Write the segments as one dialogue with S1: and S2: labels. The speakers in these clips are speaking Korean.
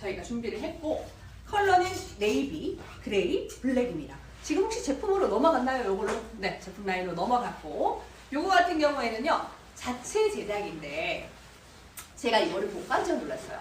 S1: 저희가 준비를 했고 컬러는 네이비, 그레이, 블랙입니다. 지금 혹시 제품으로 넘어갔나요? 요걸로? 네, 제품 라인으로 넘어갔고 요거 같은 경우에는요 자체 제작인데 제가 이거를 보고 깜짝 놀랐어요.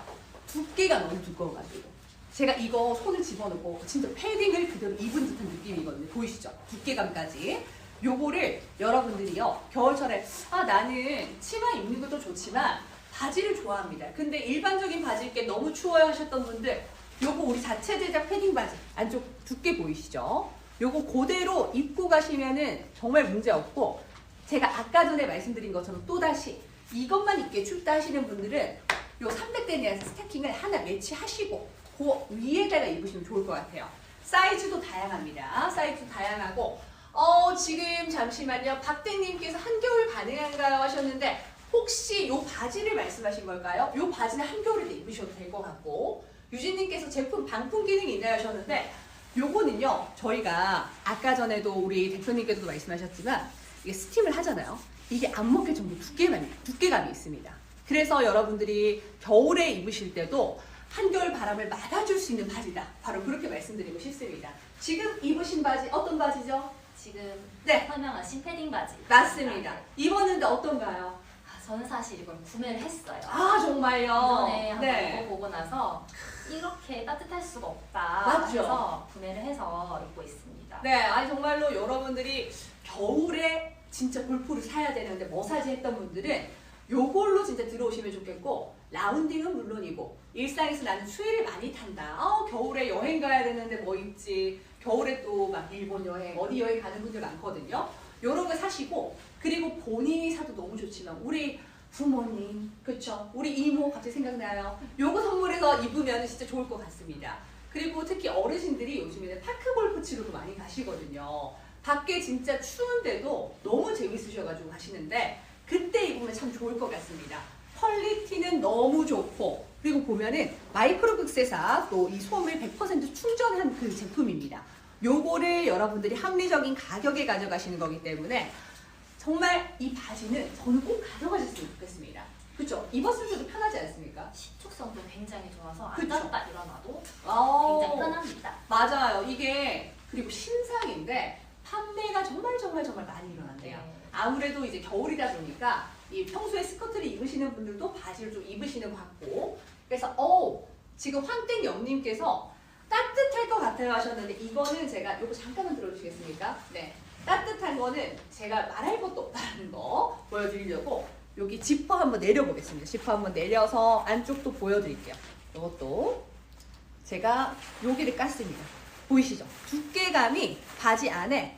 S1: 두께가 너무 두꺼워가지고 제가 이거 손을 집어넣고 진짜 패딩을 그대로 입은 듯한 느낌이거든요. 보이시죠? 두께감까지. 요거를 여러분들이요 겨울철에 아 나는 치마 입는 것도 좋지만 바지를 좋아합니다. 근데 일반적인 바지 입기 너무 추워요 하셨던 분들 요거 우리 자체 제작 패딩 바지 안쪽 두께 보이시죠? 요거 그대로 입고 가시면은 정말 문제 없고 제가 아까 전에 말씀드린 것처럼 또다시 이것만 입게 춥다 하시는 분들은 요 300대니아 스타킹을 하나 매치하시고 그 위에다가 입으시면 좋을 것 같아요. 사이즈도 다양합니다. 사이즈도 다양하고 어 지금 잠시만요. 박대님께서 한겨울 가능한가요 하셨는데 혹시 요 바지를 말씀하신 걸까요? 요 바지는 한겨울에도 입으셔도 될 것 같고 유진님께서 제품 방풍 기능이 있나요 하셨는데 요거는요 저희가 아까 전에도 우리 대표님께서도 말씀하셨지만 이게 스팀을 하잖아요. 이게 안 먹힐 정도 두께감이, 두께감이 있습니다. 그래서 여러분들이 겨울에 입으실 때도 한겨울 바람을 막아줄 수 있는 바지다. 바로 그렇게 말씀드리고 싶습니다. 지금 입으신 바지 어떤 바지죠?
S2: 지금
S1: 네.
S2: 설명하신 패딩 바지.
S1: 맞습니다. 입었는데 어떤가요?
S2: 아, 저는 사실 이걸 구매를 했어요.
S1: 아 정말요?
S2: 이전에 한번
S1: 네.
S2: 입어보고 나서 이렇게 따뜻할 수가 없다.
S1: 맞죠?
S2: 그래서 구매를 해서 입고 있습니다.
S1: 네, 아니 정말로 여러분들이 겨울에 진짜 골프를 사야 되는데 머사지 했던 분들은 요걸로 진짜 들어오시면 좋겠고 라운딩은 물론이고 일상에서 나는 추위를 많이 탄다. 어, 겨울에 여행 가야 되는데 뭐 입지. 겨울에 또 막 일본 여행, 어디 여행 가는 분들 많거든요. 요런 거 사시고 그리고 본인이 사도 너무 좋지만 우리 부모님, 그쵸? 우리 이모 갑자기 생각나요. 요거 선물해서 입으면 진짜 좋을 것 같습니다. 그리고 특히 어르신들이 요즘에는 파크 골프 치러도 많이 가시거든요. 밖에 진짜 추운데도 너무 재밌으셔가지고 가시는데 그때 입으면 참 좋을 것 같습니다. 퀄리티는 너무 좋고 그리고 보면은 마이크로 극세사 또이 솜을 100% 충전한 그 제품입니다. 요거를 여러분들이 합리적인 가격에 가져가시는 거기 때문에 정말 이 바지는 저는 꼭 가져가셨으면 좋겠습니다. 그렇죠? 입었을 때도 편하지 않습니까?
S2: 시축성도 굉장히 좋아서
S1: 그쵸?
S2: 앉았다 일어나도
S1: 어.
S2: 굉장히 편합니다.
S1: 맞아요. 이게 그리고 신상인데 판매가 정말 정말 정말 많이 일어난대요.
S2: 네.
S1: 아무래도 이제 겨울이다 보니까 이 평소에 스커트를 입으시는 분들도 바지를 좀 입으시는 것 같고 그래서 어 지금 황땡 영님께서 하셨는데 이거는 제가 요거 잠깐만 들어주시겠습니까? 네 따뜻한 거는 제가 말할 것도 없다는 거 보여드리려고 여기 지퍼 한번 내려보겠습니다. 지퍼 한번 내려서 안쪽도 보여드릴게요. 이것도 제가 여기를 깠습니다. 보이시죠? 두께감이 바지 안에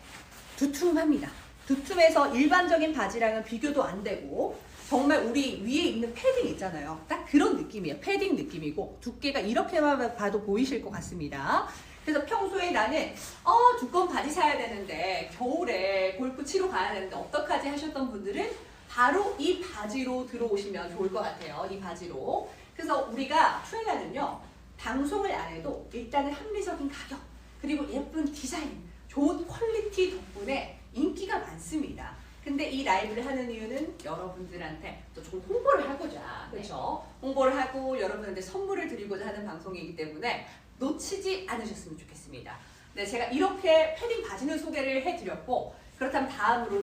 S1: 두툼합니다. 두툼해서 일반적인 바지랑은 비교도 안 되고 정말 우리 위에 입는 패딩 있잖아요. 딱 그런 느낌이에요. 패딩 느낌이고 두께가 이렇게만 봐도 보이실 것 같습니다. 그래서 평소에 나는 어 두꺼운 바지 사야 되는데 겨울에 골프 치러 가야 되는데 어떡하지 하셨던 분들은 바로 이 바지로 들어오시면 좋을 것 같아요. 이 바지로. 그래서 우리가 트레이너는요 방송을 안 해도 일단은 합리적인 가격 그리고 예쁜 디자인 좋은 퀄리티 덕분에 인기가 많습니다. 근데 이 라이브를 하는 이유는 여러분들한테 또 좋은 홍보를 하고자 그렇죠? 홍보를 하고 여러분한테 선물을 드리고자 하는 방송이기 때문에 놓치지 않으셨으면 좋겠습니다. 네, 제가 이렇게 패딩 바지는 소개를 해드렸고 그렇다면 다음으로